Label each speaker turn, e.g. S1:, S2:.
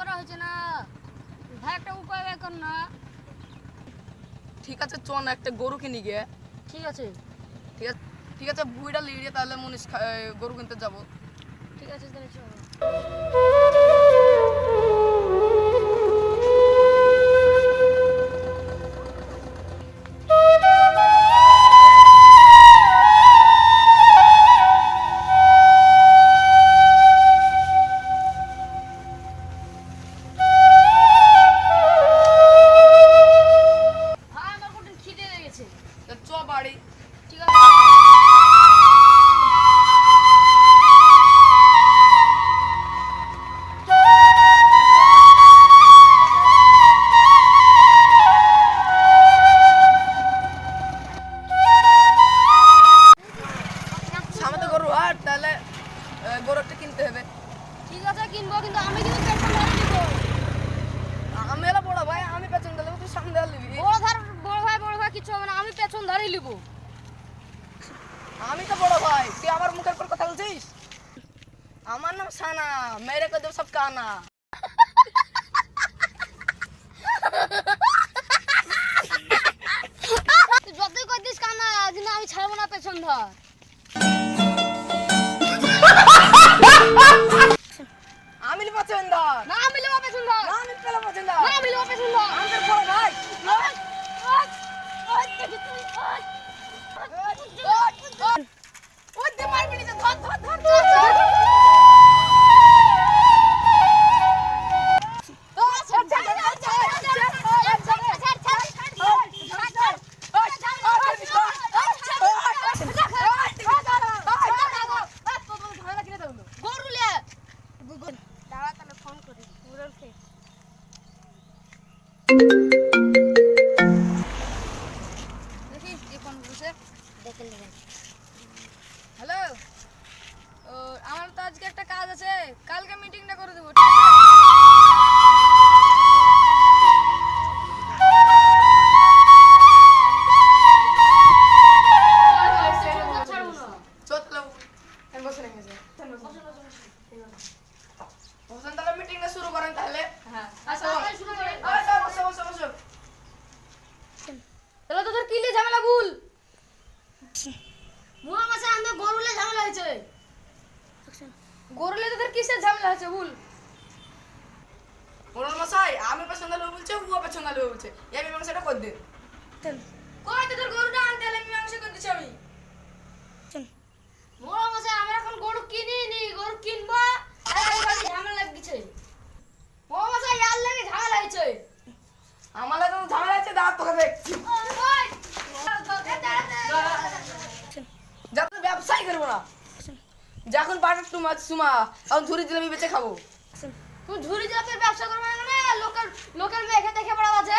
S1: করা হয়েছে না?
S2: ভাই একটা
S1: উপায় এখন না। ঠিক আছে চ একটা গরু কিনি গিয়ে।
S2: ঠিক আছে। ঠিক আছে
S1: ঠিক আছে বুড়িটা লিড়িয়ে তাহলে মনীষ গরু কিনতে যাব।
S2: ঠিক আছে তাহলে চল। আমি
S1: তো বড় ভাই তুই আমার মুখের পর কথা বলছিস? আমার নাম সানা মেরে কো দেব সব কানা।
S2: তুই যতই কই দিস কানা কিন্তু আমি ছাড়বো না পেছন ধর।
S1: আমি লি পেছন ধর।
S2: না আমি লিবো পেছন ধর।
S1: না আমি পেলা পেছন ধর। হ্যালো আমার তো আজকে একটা কাজ আছে। কালকে মিটিংটা করে দেবো ঠিক আছে?
S2: ছাড়বো না
S1: চলো আমি বসে রেখেছি বসেন তাহলে মিটিংটা শুরু করেন তাহলে হ্যাঁ আসো
S2: তাড়াতাড়ি শুরু করেন।
S1: আসো বসো বসো বসো
S2: তাহলে তোদের কি লিয়ে ঝামেলা ভুল মুরা মাসে আমাদের গরুলে ঝামেলা হয়েছে
S1: গরুলে তোদের কিসের ঝামেলা আছে ভুল মোরল মশাই আমি পছন্দ লোক বলছে ও পছন্দ লোক বলছে এই মীমাংসাটা করে দিন কই তোদের গরুটা আনতে হলে মীমাংসা করে দিচ্ছি আমি
S2: মুরা মাসে আমরা এখন গরু কিনি নি গরু কিনবো আর ঝামেলা লাগছে মুরা মশাই ইয়ার লাগে ঝামেলা হয়েছে
S1: আমার তো ঝামেলা আছে দাঁড় তোকে দেখছি যাতে ব্যবসাই করব না যখন বাটার টুমা সুমা ধুর দিলে আমি বেঁচে খাব।
S2: তুমি ঝুরি দিলে ব্যবসা করবে না লোকের লোকের মেয়েকে দেখে পড়া আছে